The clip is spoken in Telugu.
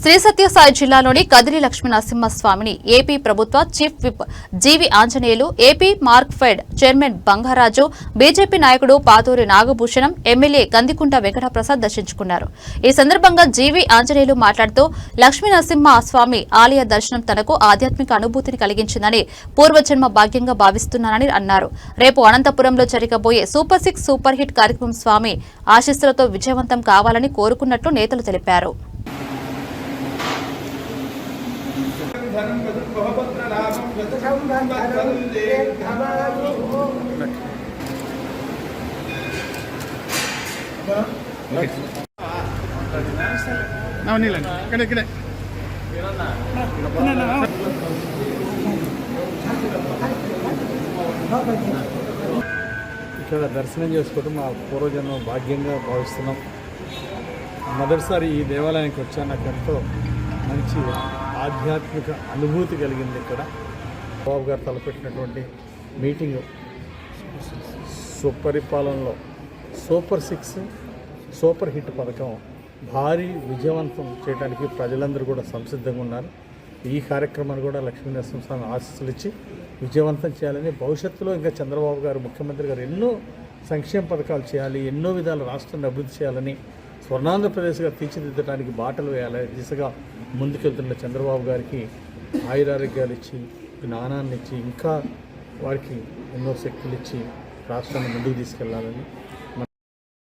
శ్రీ సత్యసాయి జిల్లాలోని కదిరి లక్ష్మీ నరసింహస్వామిని ఏపీ ప్రభుత్వ chief whip GV Anjaneyulu AP Mark Fed chairman Bangaraju BJP నాయకుడు పాతూరి నాగభూషణం ఎమ్మెల్యే కందికుంట వెంకటప్రసాద్ దర్శించుకున్నారు. ఈ సందర్భంగా జీవి ఆంజనేయులు మాట్లాడుతూ లక్ష్మీ నరసింహస్వామి ఆలయ దర్శనం తనకు ఆధ్యాత్మిక అనుభూతిని కలిగించిందని పూర్వజన్మ భాగ్యంగా భావిస్తున్నానని అన్నారు. రేపు అనంతపురంలో జరగబోయే సూపర్ సిక్స్ సూపర్ హిట్ కార్యక్రమం స్వామి ఆశీస్సులతో విజయవంతం కావాలని కోరుకున్నట్లు నేతలు తెలిపారు. ధనం బహుభద్రనామం యతసంవత్సరందే ఇక్కడ ఇక్కడ దర్శనం చేసుకోవడం మా పూర్వజన్మ భాగ్యంగా భావిస్తున్నాం. మొదటిసారి ఈ దేవాలయానికి వచ్చా నాకు ఎంతో మంచి ఆధ్యాత్మిక అనుభూతి కలిగింది ఇక్కడ. బాబు గారు తలపెట్టినటువంటి మీటింగ్ సుపరిపాలనలో సూపర్ సిక్స్ సూపర్ హిట్ పథకం భారీ విజయవంతం చేయడానికి ప్రజలందరూ కూడా సంసిద్ధంగా ఉన్నారు. ఈ కార్యక్రమాన్ని కూడా లక్ష్మీ నరసింహస్వామి ఆశీస్సులు ఇచ్చి విజయవంతం చేయాలని భవిష్యత్తులో ఇంకా చంద్రబాబు గారు ముఖ్యమంత్రి గారు ఎన్నో సంక్షేమ పథకాలు చేయాలి ఎన్నో విధాల రాష్ట్రాన్ని అభివృద్ధి చేయాలని స్వర్ణాంధ్రప్రదేశ్గా తీర్చిదిద్దడానికి బాటలు వేయాలి దిశగా ముందుకెళ్తున్న చంద్రబాబు గారికి ఆయురారోగ్యాలు ఇచ్చి జ్ఞానాన్ని ఇచ్చి ఇంకా వారికి ఎన్నో శక్తులు ఇచ్చి రాష్ట్రాన్ని ముందుకు తీసుకెళ్ళాలని